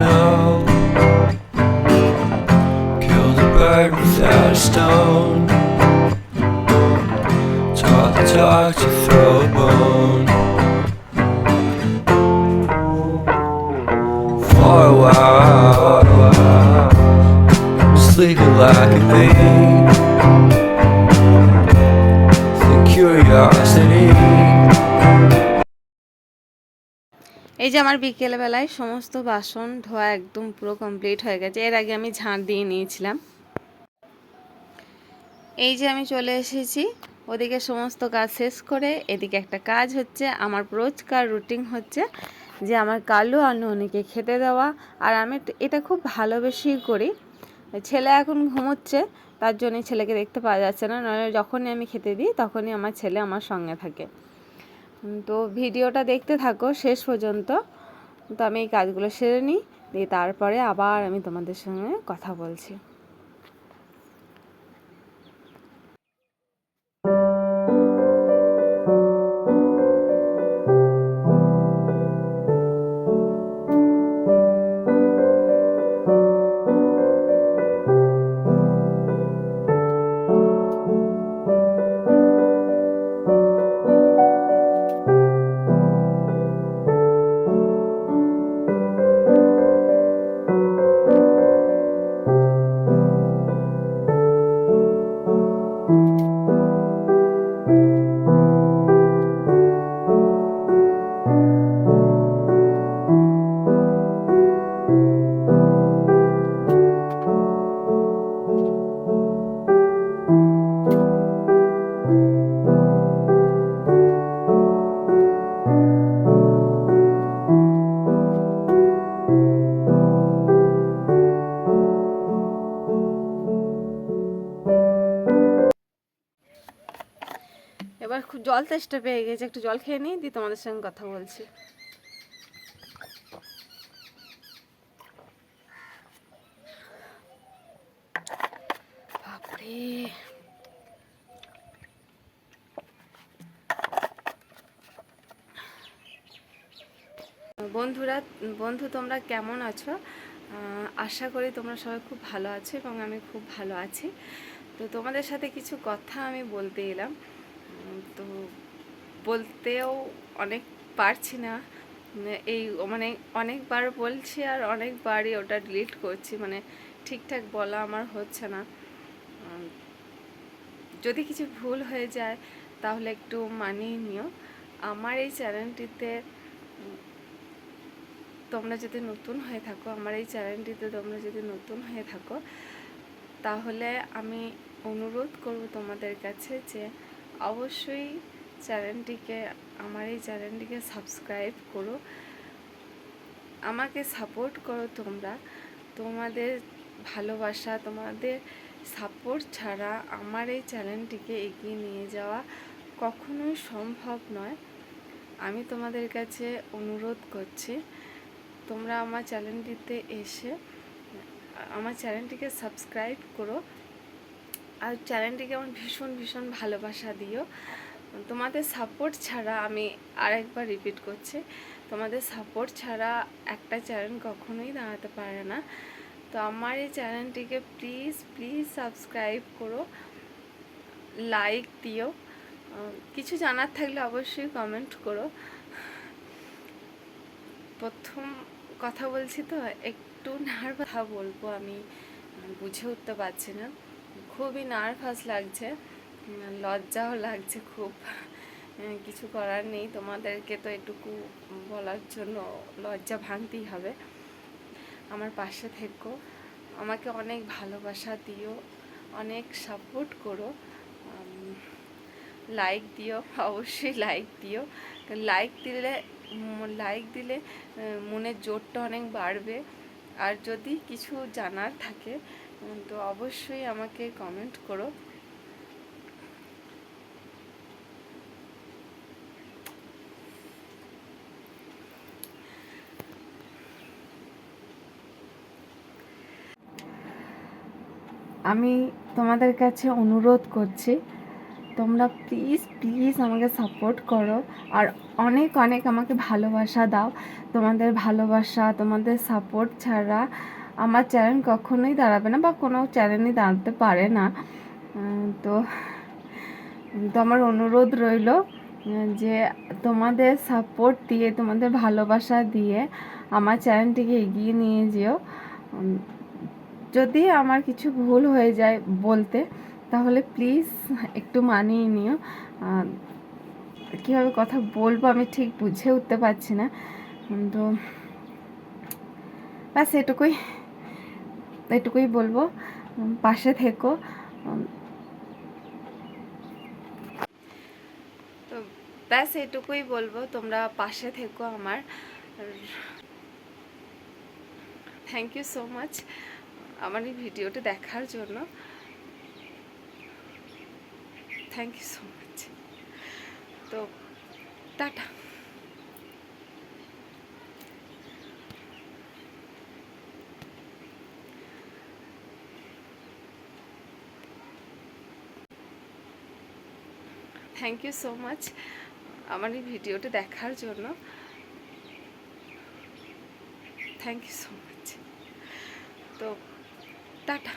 know. Killed a bird without a stone. The to throw a bone. For a while, sleeping like a thief. The curiosity. এই যে আমার বিকেলবেলায় সমস্ত বাসন ধোয়া একদম পুরো কমপ্লিট হয়ে গেছে। এর আগে আমি ঝাঁট দিয়ে নিয়েছিলাম। এই যে আমি চলে এসেছি, ওদিকে সমস্ত কাজ শেষ করে এদিকে একটা কাজ হচ্ছে, আমার রোজকার রুটিন হচ্ছে যে আমার কালু আর ননিকে খেতে দেওয়া। আর আমি এটা খুব ভালোবেসেই করি। ছেলে এখন ঘুমোচ্ছে, তার জন্যই ছেলেকে দেখতে পাওয়া যাচ্ছে না, নইলে যখনই আমি খেতে দিই, তখনই আমার ছেলে আমার সঙ্গে থাকে। তো ভিডিওটা দেখতে থাকো শেষ পর্যন্ত। তো আমি এই কাজগুলো সেরে নিই, দিয়ে তারপরে আবার আমি তোমাদের সঙ্গে কথা বলছি। খুব জল তেষ্টা পেয়ে গেছে, একটু জল খেয়ে নিই, দিয়ে তোমাদের সঙ্গে কথা বলছি। বাপরে। বন্ধুরা, বন্ধু তোমরা কেমন আছো? আশা করি তোমরা সবাই খুব ভালো আছো এবং আমি খুব ভালো আছি। তো তোমাদের সাথে কিছু কথা আমি বলতে এলাম। তো বলতেও অনেক পারছি না। মানে এই মানে অনেকবার বলছি আর অনেকবারই ওটা ডিলিট করছি। মানে ঠিকঠাক বলা আমার হচ্ছে না। যদি কিছু ভুল হয়ে যায় তাহলে একটু মানিয়ে নিও। আমার এই চ্যানেলটিতে তোমরা যদি নতুন হয়ে থাকো, আমার এই চ্যানেলটিতে তোমরা যদি নতুন হয়ে থাকো, তাহলে আমি অনুরোধ করব তোমাদের কাছে যে অবশ্যই চ্যানেলটিকে, আমার এই চ্যানেলটিকে সাবস্ক্রাইব করো। আমাকে সাপোর্ট করো তোমরা। তোমাদের ভালোবাসা, তোমাদের সাপোর্ট ছাড়া আমার এই চ্যানেলটিকে এগিয়ে নিয়ে যাওয়া কখনোই সম্ভব নয়। আমি তোমাদের কাছে অনুরোধ করছি, তোমরা আমার চ্যানেলটিতে এসে, আমার চ্যানেলটিকে সাবস্ক্রাইব করো। আর চ্যানেলটিকে আমার ভীষণ ভীষণ ভালোবাসা দিও। তোমাদের সাপোর্ট ছাড়া আমি আরেকবার রিপিট করছি, তোমাদের সাপোর্ট ছাড়া একটা চ্যানেল কখনোই দাঁড়াতে পারে না। তো আমার এই চ্যানেলটিকে প্লিজ প্লিজ সাবস্ক্রাইব করো লাইক দিও। কিছু জানার থাকলে অবশ্যই কমেন্ট করো। প্রথম কথা বলছি তো, একটু নার্ভ কথা বলব আমি, বুঝে উঠতে পারছি না। খুবই নার্ভাস লাগছে লজ্জাও লাগছে খুব। কিছু করার নেই, তোমাদেরকে তো একটুকু বলার জন্য লজ্জা ভাঙতেই হবে। আমার পাশে থেকো, আমাকে অনেক ভালোবাসা দিও, অনেক সাপোর্ট করো। লাইক দিও, অবশ্যই লাইক দিও। লাইক দিলে লাইক দিলে মনের জোরটা অনেক বাড়বে। আর যদি কিছু জানার থাকে তো অবশ্যই আমাকে কমেন্ট করো। আমি তোমাদের কাছে অনুরোধ করছি, তোমরা প্লিজ প্লিজ আমাকে সাপোর্ট করো। আর অনেক অনেক আমাকে ভালোবাসা দাও। তোমাদের ভালোবাসা, তোমাদের সাপোর্ট ছাড়া আমার চ্যানেল কখনোই দাঁড়াবে না বা কোনো চ্যানেলই দাঁড়াতে পারে না। তো তো আমার অনুরোধ রইল যে তোমাদের সাপোর্ট দিয়ে, তোমাদের ভালোবাসা দিয়ে আমার চ্যানেলটিকে এগিয়ে নিয়ে যেও। যদি আমার কিছু ভুল হয়ে যায় বলতে, তাহলে প্লিজ একটু মানিয়ে নিও। কীভাবে কথা বলব আমি ঠিক বুঝে উঠতে পারছি না। তো, ব্যাস এটুকুই। এটুকুই বলব। পাশে থেকো। তো ব্যাস এটুকুই বলব, তোমরা পাশে থেকো আমার। থ্যাংক ইউ সো মাচ আমার এই ভিডিওটা দেখার জন্য। থ্যাংক ইউ সো মাচ তো tata. Thank you so much আমার এই ভিডিওটা দেখার জন্য থ্যাংক ইউ সো মাচ তো, টাটা।